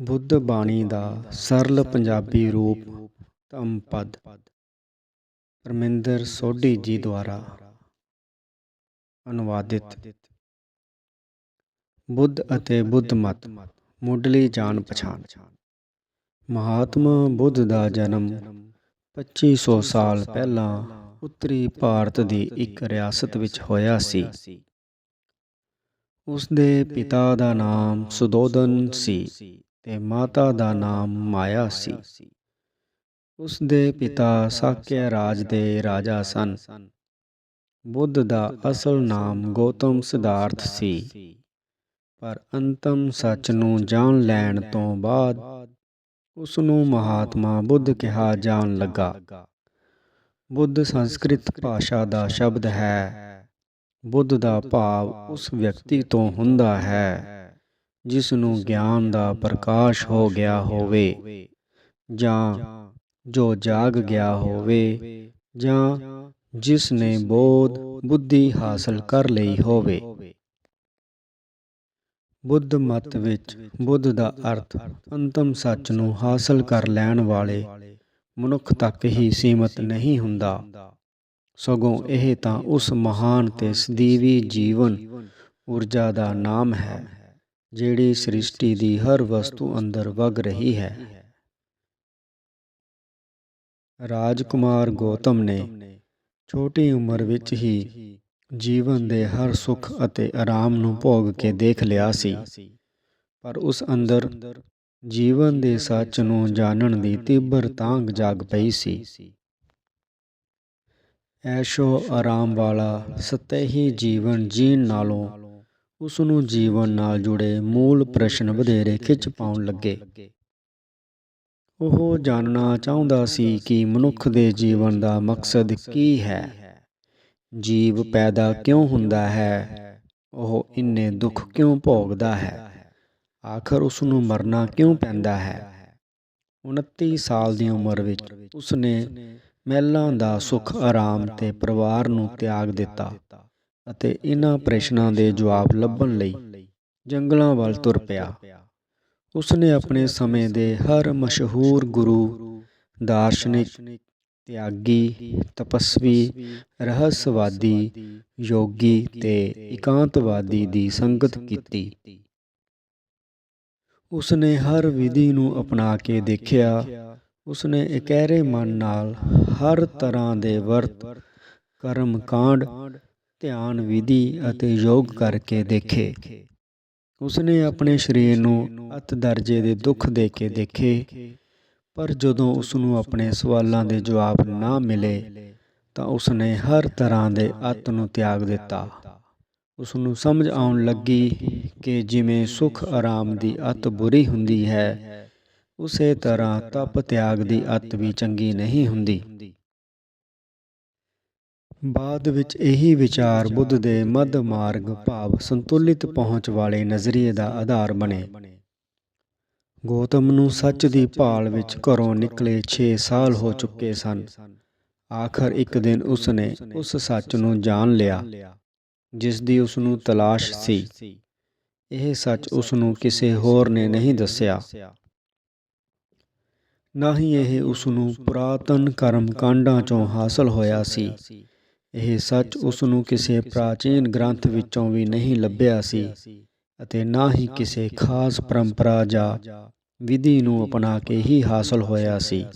ਬੁੱਧ ਬਾਣੀ ਦਾ ਸਰਲ ਪੰਜਾਬੀ ਰੂਪ ਧੰਮਪਦ ਪਰਮਿੰਦਰ ਸੋਢੀ ਜੀ ਦੁਆਰਾ ਅਨੁਵਾਦਿਤ। ਬੁੱਧ ਅਤੇ ਬੁੱਧ ਮਤ, ਮੁੱਢਲੀ ਜਾਣ ਪਛਾਣ। ਮਹਾਤਮਾ ਬੁੱਧ ਦਾ ਜਨਮ 2500 ਸਾਲ ਪਹਿਲਾਂ ਉੱਤਰੀ ਭਾਰਤ ਦੀ ਇੱਕ ਰਿਆਸਤ ਵਿੱਚ ਹੋਇਆ ਸੀ। ਉਸ ਦੇ ਪਿਤਾ ਦਾ ਨਾਮ ਸੁਦੋਦਨ ਸੀ। ਤੇ ਮਾਤਾ ਦਾ ਨਾਮ ਮਾਇਆ ਸੀ। ਉਸ ਦੇ ਪਿਤਾ ਸਾਕਿਆ ਰਾਜ ਦੇ ਰਾਜਾ ਸਨ। ਬੁੱਧ ਦਾ ਅਸਲ ਨਾਮ ਗੌਤਮ ਸਿਧਾਰਥ ਸੀ। ਪਰ ਅੰਤਮ ਸੱਚ ਨੂੰ ਜਾਣ ਲੈਣ ਤੋਂ ਬਾਅਦ ਉਸ ਨੂੰ ਮਹਾਤਮਾ ਬੁੱਧ ਕਿਹਾ ਜਾਣ ਲੱਗਾ। ਬੁੱਧ ਸੰਸਕ੍ਰਿਤ ਭਾਸ਼ਾ ਦਾ ਸ਼ਬਦ ਹੈ। ਬੁੱਧ ਦਾ ਭਾਵ ਉਸ ਵਿਅਕਤੀ ਤੋਂ ਹੁੰਦਾ ਹੈ। ਜਿਸ ਨੂੰ ਗਿਆਨ ਦਾ ਪ੍ਰਕਾਸ਼ ਹੋ ਗਿਆ ਹੋਵੇ ਜਾਂ ਜੋ ਜਾਗ ਗਿਆ ਹੋਵੇ ਜਾਂ ਜਿਸ ਨੇ ਬੋਧ ਬੁੱਧੀ ਹਾਸਲ ਕਰ ਲਈ ਹੋਵੇ। ਬੁੱਧ ਮਤ ਵਿੱਚ ਬੁੱਧ ਦਾ ਅਰਥ ਅੰਤਮ ਸੱਚ ਨੂੰ ਹਾਸਲ ਕਰ ਲੈਣ ਵਾਲੇ ਮਨੁੱਖ ਤੱਕ ਹੀ ਸੀਮਤ ਨਹੀਂ ਹੁੰਦਾ। ਸਗੋਂ ਇਹ ਤਾਂ ਉਸ ਮਹਾਨ ਤੇ ਸਦੀਵੀ ਜੀਵਨ ਊਰਜਾ ਦਾ ਨਾਮ ਹੈ। ਜਿਹੜੀ ਸ੍ਰਿਸ਼ਟੀ ਦੀ ਹਰ ਵਸਤੂ ਅੰਦਰ ਵਗ ਰਹੀ ਹੈ। ਰਾਜਕੁਮਾਰ ਗੌਤਮ ਨੇ ਛੋਟੀ ਉਮਰ ਵਿੱਚ ਹੀ ਜੀਵਨ ਦੇ ਹਰ ਸੁੱਖ ਅਤੇ ਆਰਾਮ ਨੂੰ ਭੋਗ ਕੇ ਦੇਖ ਲਿਆ ਸੀ। ਪਰ ਉਸ ਅੰਦਰ ਜੀਵਨ ਦੇ ਸੱਚ ਨੂੰ ਜਾਣਨ ਦੀ ਤੀਬਰ ਤਾਂਗ ਜਾਗ ਪਈ ਸੀ। ਐਸ਼ੋ ਆਰਾਮ ਵਾਲਾ ਸਤਹੀ ਜੀਵਨ ਜੀਣ ਨਾਲੋਂ ਉਸ ਨੂੰ ਜੀਵਨ ਨਾਲ ਜੁੜੇ ਮੂਲ ਪ੍ਰਸ਼ਨ ਵਧੇਰੇ ਖਿੱਚ ਪਾਉਣ ਲੱਗੇ। ਉਹ ਜਾਣਨਾ ਚਾਹੁੰਦਾ ਸੀ ਕਿ ਮਨੁੱਖ ਦੇ ਜੀਵਨ ਦਾ ਮਕਸਦ ਕੀ ਹੈ? ਜੀਵ ਪੈਦਾ ਕਿਉਂ ਹੁੰਦਾ ਹੈ? ਉਹ ਇੰਨੇ ਦੁੱਖ ਕਿਉਂ ਭੋਗਦਾ ਹੈ? ਆਖਰ ਉਸ ਨੂੰ ਮਰਨਾ ਕਿਉਂ ਪੈਂਦਾ ਹੈ? 29 ਸਾਲ ਦੀ ਉਮਰ ਵਿੱਚ ਉਸ ਨੇ ਮਹਿਲਾਂ ਦਾ ਸੁੱਖ, ਆਰਾਮ ਤੇ ਪਰਿਵਾਰ ਨੂੰ ਤਿਆਗ ਦਿੱਤਾ। ਅਤੇ ਇਹਨਾਂ ਪ੍ਰਸ਼ਨਾਂ ਦੇ ਜਵਾਬ ਲੱਭਣ ਲਈ ਜੰਗਲਾਂ ਵੱਲ ਤੁਰ ਪਿਆ। ਉਸਨੇ ਆਪਣੇ ਸਮੇਂ ਦੇ ਹਰ ਮਸ਼ਹੂਰ ਗੁਰੂ, ਦਾਰਸ਼ਨਿਕ, ਤਿਆਗੀ, ਤਪਸਵੀ, ਰਹੱਸਵਾਦੀ, ਯੋਗੀ ਤੇ ਇਕਾਂਤਵਾਦੀ ਦੀ ਸੰਗਤ ਕੀਤੀ। ਉਸਨੇ ਹਰ ਵਿਧੀ ਨੂੰ ਅਪਣਾ ਕੇ ਦੇਖਿਆ। ਉਸਨੇ ਇਕਹਿਰੇ ਮਨ ਨਾਲ ਹਰ ਤਰ੍ਹਾਂ ਦੇ ਵਰਤ ਕਰਮ ਕਾਂਡ ਧਿਆਨ, ਵਿਧੀ ਅਤੇ ਯੋਗ ਕਰਕੇ ਦੇਖੇ। ਉਸਨੇ ਆਪਣੇ ਸਰੀਰ ਨੂੰ ਅਤ ਦਰਜੇ ਦੇ ਦੁੱਖ ਦੇ ਕੇ ਦੇਖੇ, ਪਰ ਜਦੋਂ ਉਸ ਨੂੰ ਆਪਣੇ ਸਵਾਲਾਂ ਦੇ ਜਵਾਬ ਨਾ ਮਿਲੇ, ਤਾਂ ਉਸਨੇ ਹਰ ਤਰ੍ਹਾਂ ਦੇ ਅਤ ਨੂੰ ਤਿਆਗ ਦਿੱਤਾ। ਉਸ ਨੂੰ ਸਮਝ ਆਉਣ ਲੱਗੀ ਕਿ ਜਿਵੇਂ ਸੁਖ ਆਰਾਮ ਦੀ ਅਤ ਬੁਰੀ ਹੁੰਦੀ ਹੈ, ਉਸੇ ਤਰ੍ਹਾਂ ਤਪ ਤਿਆਗ ਦੀ ਅਤ ਵੀ ਚੰਗੀ ਨਹੀਂ ਹੁੰਦੀ। ਬਾਅਦ ਵਿੱਚ ਇਹੀ ਵਿਚਾਰ ਬੁੱਧ ਦੇ ਮੱਧ ਮਾਰਗ ਭਾਵ ਸੰਤੁਲਿਤ ਪਹੁੰਚ ਵਾਲੇ ਨਜ਼ਰੀਏ ਦਾ ਆਧਾਰ ਬਣੇ। ਗੌਤਮ ਨੂੰ ਸੱਚ ਦੀ ਭਾਲ ਵਿੱਚ ਘਰੋਂ ਨਿਕਲੇ 6 ਸਾਲ ਹੋ ਚੁੱਕੇ ਸਨ। ਆਖਰ ਇੱਕ ਦਿਨ ਉਸਨੇ ਉਸ ਸੱਚ ਨੂੰ ਜਾਣ ਲਿਆ, ਜਿਸ ਦੀ ਉਸ ਨੂੰ ਤਲਾਸ਼ ਸੀ। ਇਹ ਸੱਚ ਉਸ ਨੂੰ ਕਿਸੇ ਹੋਰ ਨੇ ਨਹੀਂ ਦੱਸਿਆ। ਨਾ ਹੀ ਇਹ ਉਸ ਨੂੰ ਪੁਰਾਤਨ ਕਰਮ ਕਾਂਡਾਂ ਚੋਂ ਹਾਸਲ ਹੋਇਆ ਸੀ। ਇਹ ਸੱਚ ਉਸ ਨੂੰ ਕਿਸੇ ਪ੍ਰਾਚੀਨ ਗ੍ਰੰਥ ਵਿੱਚੋਂ ਵੀ ਨਹੀਂ ਲੱਭਿਆ ਸੀ ਅਤੇ ਨਾ ਹੀ ਕਿਸੇ ਖਾਸ ਪਰੰਪਰਾ ਜਾਂ ਵਿਧੀ ਨੂੰ ਅਪਣਾ ਕੇ ਹੀ ਹਾਸਲ ਹੋਇਆ ਸੀ।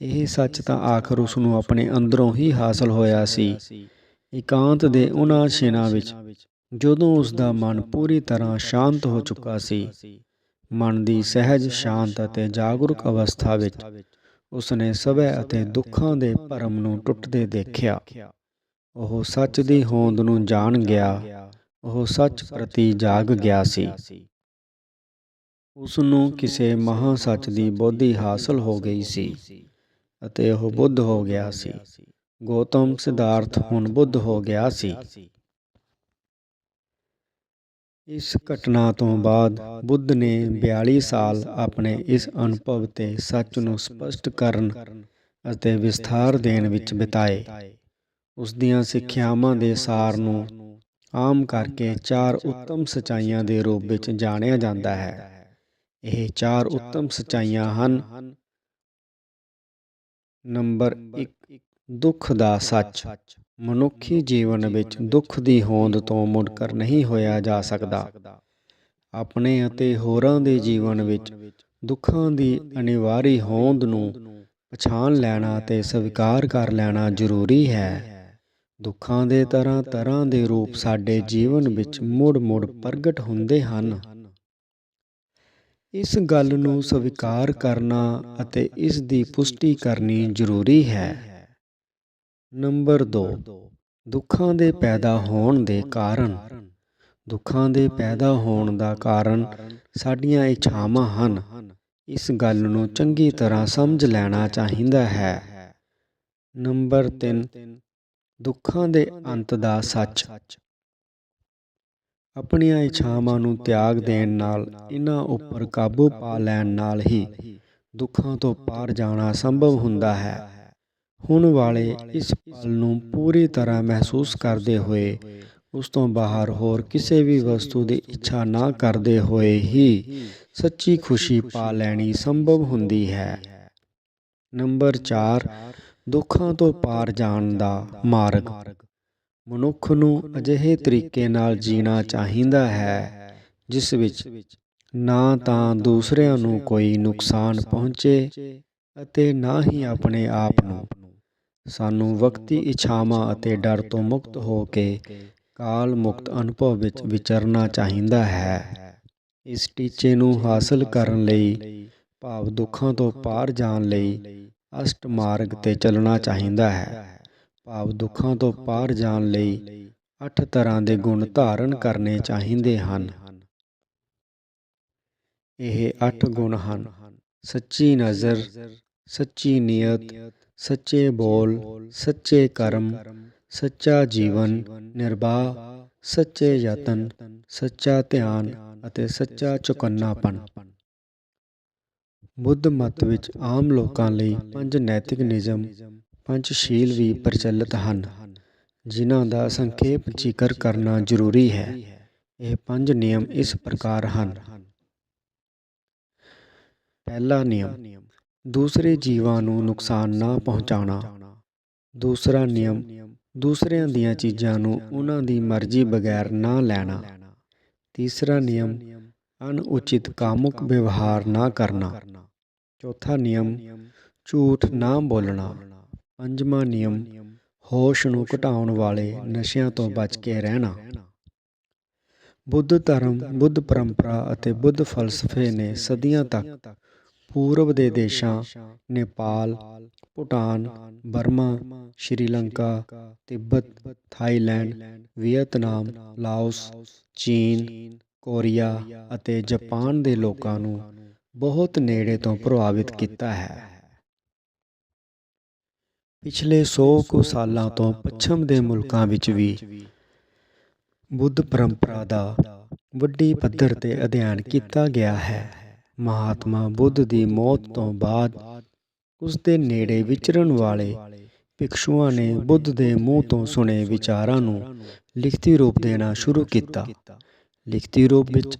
ਇਹ ਸੱਚ ਤਾਂ ਆਖਰ ਉਸ ਨੂੰ ਆਪਣੇ ਅੰਦਰੋਂ ਹੀ ਹਾਸਲ ਹੋਇਆ ਸੀ। ਇਕਾਂਤ ਦੇ ਉਹਨਾਂ ਛਿਨਾਂ ਵਿੱਚ ਜਦੋਂ ਉਸ ਦਾ ਮਨ ਪੂਰੀ ਤਰ੍ਹਾਂ ਸ਼ਾਂਤ ਹੋ ਚੁੱਕਾ ਸੀ। ਮਨ ਦੀ ਸਹਿਜ ਸ਼ਾਂਤ ਅਤੇ ਜਾਗਰੂਕ ਅਵਸਥਾ ਵਿੱਚ ਉਸਨੇ ਸਵੈ ਅਤੇ ਦੁੱਖਾਂ ਦੇ ਭਰਮ ਨੂੰ ਟੁੱਟਦੇ ਦੇਖਿਆ। ਉਹ ਸੱਚ ਦੀ ਹੋਂਦ ਨੂੰ ਜਾਣ ਗਿਆ। ਉਹ ਸੱਚ ਪ੍ਰਤੀ ਜਾਗ ਗਿਆ ਸੀ। ਉਸ ਨੂੰ ਕਿਸੇ ਮਹਾ ਸੱਚ ਦੀ ਬੋਧੀ ਹਾਸਲ ਹੋ ਗਈ ਸੀ ਅਤੇ ਉਹ ਬੁੱਧ ਹੋ ਗਿਆ ਸੀ। ਗੌਤਮ ਸਿਧਾਰਥ ਹੁਣ ਬੁੱਧ ਹੋ ਗਿਆ ਸੀ। ਇਸ ਘਟਨਾ ਤੋਂ ਬਾਅਦ ਬੁੱਧ ਨੇ 42 ਸਾਲ ਆਪਣੇ ਇਸ ਅਨੁਭਵ ਤੇ ਸੱਚ ਨੂੰ ਸਪਸ਼ਟ ਕਰਨ ਅਤੇ ਵਿਸਥਾਰ ਦੇਣ ਵਿੱਚ ਬਿਤਾਏ। ਉਸ ਦੀਆਂ ਸਿੱਖਿਆਵਾਂ ਦੇ ਸਾਰ ਨੂੰ ਆਮ ਕਰਕੇ ਚਾਰ ਉੱਤਮ ਸਚਾਈਆਂ ਦੇ ਰੂਪ ਵਿੱਚ ਜਾਣਿਆ ਜਾਂਦਾ ਹੈ। ਇਹ ਚਾਰ ਉੱਤਮ ਸਚਾਈਆਂ ਹਨ। ਨੰਬਰ 1 ਦੁੱਖ ਦਾ ਸੱਚ। ਮਨੁੱਖੀ ਜੀਵਨ ਵਿੱਚ ਦੁੱਖ ਦੀ ਹੋਂਦ ਤੋਂ ਮੁੜਕਰ ਨਹੀਂ ਹੋਇਆ ਜਾ ਸਕਦਾ। ਆਪਣੇ ਅਤੇ ਹੋਰਾਂ ਦੇ ਜੀਵਨ ਵਿੱਚ ਦੁੱਖਾਂ ਦੀ ਅਨਿਵਾਰੀ ਹੋਂਦ ਨੂੰ ਪਛਾਣ ਲੈਣਾ ਤੇ ਸਵੀਕਾਰ ਕਰ ਲੈਣਾ ਜ਼ਰੂਰੀ ਹੈ। ਦੁੱਖਾਂ ਦੇ ਤਰ੍ਹਾਂ ਤਰ੍ਹਾਂ ਦੇ ਰੂਪ ਸਾਡੇ ਜੀਵਨ ਵਿੱਚ ਮੁੜ-ਮੁੜ ਪ੍ਰਗਟ ਹੁੰਦੇ ਹਨ। ਇਸ ਗੱਲ ਨੂੰ ਸਵੀਕਾਰ ਕਰਨਾ ਅਤੇ ਇਸ ਦੀ ਪੁਸ਼ਟੀ ਕਰਨੀ ਜ਼ਰੂਰੀ ਹੈ। ਨੰਬਰ 2 ਦੁੱਖਾਂ ਦੇ ਪੈਦਾ ਹੋਣ ਦੇ ਕਾਰਨ। ਦੁੱਖਾਂ ਦੇ ਪੈਦਾ ਹੋਣ ਦਾ ਕਾਰਨ ਸਾਡੀਆਂ ਇੱਛਾਵਾਂ ਹਨ। ਇਸ ਗੱਲ ਨੂੰ ਚੰਗੀ ਤਰ੍ਹਾਂ ਸਮਝ ਲੈਣਾ ਚਾਹੀਦਾ ਹੈ। ਨੰਬਰ 3 ਦੁੱਖਾਂ ਦੇ ਅੰਤ ਦਾ ਸੱਚ। ਆਪਣੀਆਂ ਇੱਛਾਵਾਂ ਨੂੰ ਤਿਆਗ ਦੇਣ ਨਾਲ ਇਹਨਾਂ ਉੱਪਰ ਕਾਬੂ ਪਾ ਲੈਣ ਨਾਲ ਹੀ ਦੁੱਖਾਂ ਤੋਂ ਪਾਰ ਜਾਣਾ ਸੰਭਵ ਹੁੰਦਾ ਹੈ। ਹੁਣ ਵਾਲੇ ਇਸ ਪਲ ਨੂੰ ਪੂਰੀ ਤਰ੍ਹਾਂ ਮਹਿਸੂਸ ਕਰਦੇ ਹੋਏ, ਉਸ ਤੋਂ ਬਾਹਰ ਹੋਰ ਕਿਸੇ ਵੀ ਵਸਤੂ ਦੀ ਇੱਛਾ ਨਾ ਕਰਦੇ ਹੋਏ ਹੀ ਸੱਚੀ ਖੁਸ਼ੀ ਪਾ ਲੈਣੀ ਸੰਭਵ ਹੁੰਦੀ ਹੈ। ਨੰਬਰ 4 ਦੁੱਖਾਂ ਤੋਂ ਪਾਰ ਜਾਣ ਦਾ ਮਾਰਗ। ਮਨੁੱਖ ਨੂੰ ਅਜਿਹੇ ਤਰੀਕੇ ਨਾਲ ਜੀਣਾ ਚਾਹੀਦਾ ਹੈ, ਜਿਸ ਵਿੱਚ ਨਾ ਤਾਂ ਦੂਸਰਿਆਂ ਨੂੰ ਕੋਈ ਨੁਕਸਾਨ ਪਹੁੰਚੇ ਅਤੇ ਨਾ ਹੀ ਆਪਣੇ ਆਪ ਨੂੰ ਸਾਨੂੰ ਵਕਤੀ ਇੱਛਾਵਾਂ ਅਤੇ ਡਰ ਤੋਂ ਮੁਕਤ ਹੋ ਕੇ ਕਾਲ ਮੁਕਤ ਅਨੁਭਵ ਵਿੱਚ ਵਿਚਰਨਾ ਚਾਹੀਦਾ ਹੈ। ਇਸ ਟੀਚੇ ਨੂੰ ਹਾਸਲ ਕਰਨ ਲਈ, ਭਾਵ ਦੁੱਖਾਂ ਤੋਂ ਪਾਰ ਜਾਣ ਲਈ ਅਸ਼ਟ ਮਾਰਗ ਤੇ ਚੱਲਣਾ ਚਾਹੀਦਾ ਹੈ। ਭਾਵ ਦੁੱਖਾਂ ਤੋਂ ਪਾਰ ਜਾਣ ਲਈ ਅੱਠ ਤਰ੍ਹਾਂ ਦੇ ਗੁਣ ਧਾਰਨ ਕਰਨੇ ਚਾਹੀਦੇ ਹਨ। ਇਹ ਅੱਠ ਗੁਣ ਹਨ। ਸੱਚੀ ਨਜ਼ਰ, ਸੱਚੀ ਨੀਅਤ ਸੱਚੇ ਬੋਲ, ਸੱਚੇ ਕਰਮ, ਸੱਚਾ ਜੀਵਨ ਨਿਰਵਾਹ ਸੱਚੇ ਯਤਨ, ਸੱਚਾ ਧਿਆਨ ਅਤੇ ਸੱਚਾ ਚੁਕੰਨਾਪਣ। ਬੁੱਧ ਮਤ ਵਿੱਚ ਆਮ ਲੋਕਾਂ ਲਈ ਪੰਜ ਨੈਤਿਕ ਨਿਯਮ ਪੰਚਸ਼ੀਲ ਵੀ ਪ੍ਰਚਲਿਤ ਹਨ, ਜਿਨ੍ਹਾਂ ਦਾ ਸੰਖੇਪ ਜ਼ਿਕਰ ਕਰਨਾ ਜ਼ਰੂਰੀ ਹੈ। ਇਹ ਪੰਜ ਨਿਯਮ ਇਸ ਪ੍ਰਕਾਰ ਹਨ। ਪਹਿਲਾ ਨਿਯਮ ਦੂਸਰੇ ਜੀਵਾਂ ਨੂੰ ਨੁਕਸਾਨ ਨਾ ਪਹੁੰਚਾਉਣਾ। ਦੂਸਰਾ ਨਿਯਮ, ਦੂਸਰਿਆਂ ਦੀਆਂ ਚੀਜ਼ਾਂ ਨੂੰ ਉਹਨਾਂ ਦੀ ਮਰਜ਼ੀ ਬਗੈਰ ਨਾ ਲੈਣਾ। ਤੀਸਰਾ ਨਿਯਮ ਅਨੁਚਿਤ ਕਾਮੁਕ ਵਿਵਹਾਰ ਨਾ ਕਰਨਾ। ਚੌਥਾ ਨਿਯਮ, ਝੂਠ ਨਾ ਬੋਲਣਾ। ਪੰਜਵਾਂ ਨਿਯਮ, ਹੋਸ਼ ਨੂੰ ਘਟਾਉਣ ਵਾਲੇ ਨਸ਼ਿਆਂ ਤੋਂ ਬਚ ਕੇ ਰਹਿਣਾ। ਬੁੱਧ ਧਰਮ, ਬੁੱਧ ਪਰੰਪਰਾ ਅਤੇ ਬੁੱਧ ਫਲਸਫੇ ਨੇ ਸਦੀਆਂ ਤੱਕ ਪੂਰਬ ਦੇ ਦੇਸ਼ਾਂ Nepal Bhutan Burma Sri Lanka Tibet Thailand Vietnam Laos ਚੀਨ ਕੋਰੀਆ ਅਤੇ ਜਾਪਾਨ ਦੇ ਲੋਕਾਂ ਨੂੰ ਬਹੁਤ ਨੇੜੇ ਤੋਂ ਪ੍ਰਭਾਵਿਤ ਕੀਤਾ ਹੈ। ਪਿਛਲੇ 100 ਕੁ ਸਾਲਾਂ ਤੋਂ ਪੱਛਮ ਦੇ ਮੁਲਕਾਂ ਵਿੱਚ ਵੀ ਬੁੱਧ ਪਰੰਪਰਾ ਦਾ ਵੱਡੀ ਪੱਧਰ ਤੇ ਅਧਿਐਨ ਕੀਤਾ ਗਿਆ ਹੈ। ਮਹਾਤਮਾ ਬੁੱਧ ਦੀ ਮੌਤ ਤੋਂ ਬਾਅਦ ਉਸ ਦੇ ਨੇੜੇ ਵਿਚਰਨ ਵਾਲੇ ਭਿਕਸ਼ੂਆਂ ਨੇ ਬੁੱਧ ਦੇ ਮੂੰਹ ਤੋਂ ਸੁਣੇ ਵਿਚਾਰਾਂ ਨੂੰ ਲਿਖਤੀ ਰੂਪ ਦੇਣਾ ਸ਼ੁਰੂ ਕੀਤਾ। ਲਿਖਤੀ ਰੂਪ ਵਿੱਚ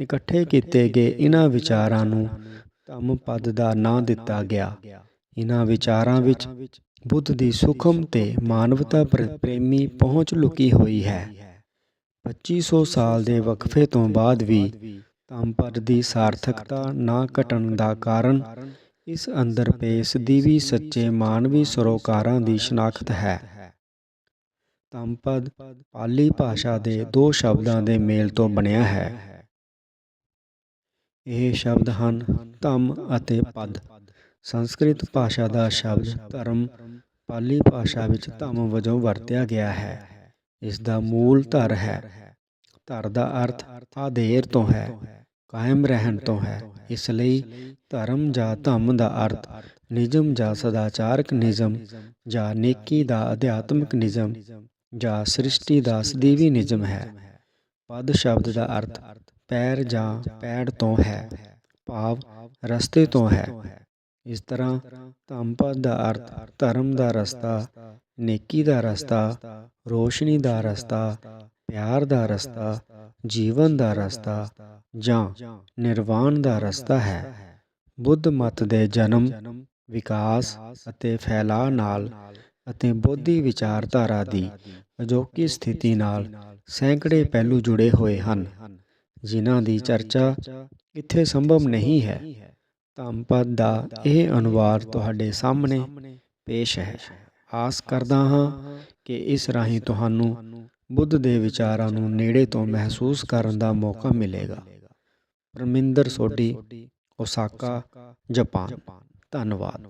ਇਕੱਠੇ ਕੀਤੇ ਗਏ ਇਹਨਾਂ ਵਿਚਾਰਾਂ ਨੂੰ ਧੰਮ ਪਦ ਦਾ ਨਾਂ ਦਿੱਤਾ ਗਿਆ। ਇਹਨਾਂ ਵਿਚਾਰਾਂ ਵਿੱਚ ਬੁੱਧ ਦੀ ਸੁਖਮ ਤੇ ਮਾਨਵਤਾ ਪ੍ਰੇਮੀ ਪਹੁੰਚ ਲੁਕੀ ਹੋਈ ਹੈ। 2500 ਸਾਲ ਦੇ ਵਕਫੇ ਤੋਂ ਬਾਅਦ ਵੀ ਧੰਮ ਪਦ ਦੀ ਸਾਰਥਕਤਾ ਨਾ ਘਟਣ ਦਾ ਕਾਰਨ ਇਸ ਅੰਦਰ ਪੇਸ ਦੀਵੀ ਸੱਚੇ ਮਾਨਵੀ ਸਰੋਕਾਰਾਂ ਦੀ ਸ਼ਨਾਖਤ ਹੈ। ਧੰਮਪਦ ਪਾਲੀ ਭਾਸ਼ਾ ਦੇ ਦੋ ਸ਼ਬਦਾਂ ਦੇ ਮੇਲ ਤੋਂ ਬਣਿਆ ਹੈ। ਇਹ ਸ਼ਬਦ ਹਨ ਧੰਮ ਅਤੇ ਪਦ। ਸੰਸਕ੍ਰਿਤ ਭਾਸ਼ਾ ਦਾ ਸ਼ਬਦ ਧਰਮ ਪਾਲੀ ਭਾਸ਼ਾ ਵਿੱਚ ਧੰਮ ਵਜੋਂ ਵਰਤਿਆ ਗਿਆ ਹੈ। ਇਸ ਦਾ ਮੂਲ ਧਰ ਹੈ। ਧਰ ਦਾ ਅਰਥ ਆਧੇਰ ਤੋਂ ਹੈ। ਕਾਇਮ ਰਹਿਣ ਤੋਂ ਹੈ। ਇਸ ਲਈ ਧਰਮ ਜਾਂ ਧੰਮ ਦਾ ਅਰਥ ਨਿਯਮ ਜਾਂ ਸਦਾਚਾਰਕ ਨਿਯਮ ਜਾਂ ਨੇਕੀ ਦਾ ਅਧਿਆਤਮਿਕ ਨਿਯਮ ਜਾਂ ਸ੍ਰਿਸ਼ਟੀ ਦਾ ਸਦੀਵੀ ਨਿਯਮ ਹੈ। ਪਦ ਸ਼ਬਦ ਦਾ ਅਰਥ ਪੈਰ ਜਾਂ ਪੈੜ ਤੋਂ ਹੈ, ਭਾਵ ਰਸਤੇ ਤੋਂ ਹੈ। ਇਸ ਤਰ੍ਹਾਂ ਧੰਮ ਪਦ ਦਾ ਅਰਥ ਧਰਮ ਦਾ ਰਸਤਾ, ਨੇਕੀ ਦਾ ਰਸਤਾ, ਰੋਸ਼ਨੀ ਦਾ ਰਸਤਾ, ਪਿਆਰ ਦਾ ਰਸਤਾ ਜੀਵਨ ਦਾ ਰਸਤਾ ਜਾਂ ਨਿਰਵਾਣ ਦਾ ਰਸਤਾ ਹੈ। ਬੁੱਧ ਮਤ ਦੇ ਜਨਮ, ਵਿਕਾਸ ਅਤੇ ਫੈਲਾਅ ਨਾਲ ਅਤੇ ਬੋਧੀ ਵਿਚਾਰਧਾਰਾ ਦੀ ਅਜੋਕੀ ਸਥਿਤੀ ਨਾਲ ਸੈਂਕੜੇ ਪਹਿਲੂ ਜੁੜੇ ਹੋਏ ਹਨ, ਜਿਨ੍ਹਾਂ ਦੀ ਚਰਚਾ ਇੱਥੇ ਸੰਭਵ ਨਹੀਂ ਹੈ। ਧੰਮਪਦ ਦਾ ਇਹ ਅਨੁਵਾਦ ਤੁਹਾਡੇ ਸਾਹਮਣੇ ਪੇਸ਼ ਹੈ। ਆਸ ਕਰਦਾ ਹਾਂ ਕਿ ਇਸ ਰਾਹੀਂ ਤੁਹਾਨੂੰ ਬੁੱਧ ਦੇ ਵਿਚਾਰਾਂ ਨੂੰ ਨੇੜੇ ਤੋਂ ਮਹਿਸੂਸ ਕਰਨ ਦਾ ਮੌਕਾ ਮਿਲੇਗਾ। Parminder Sodhi, Osaka, Japan. ਧੰਨਵਾਦ।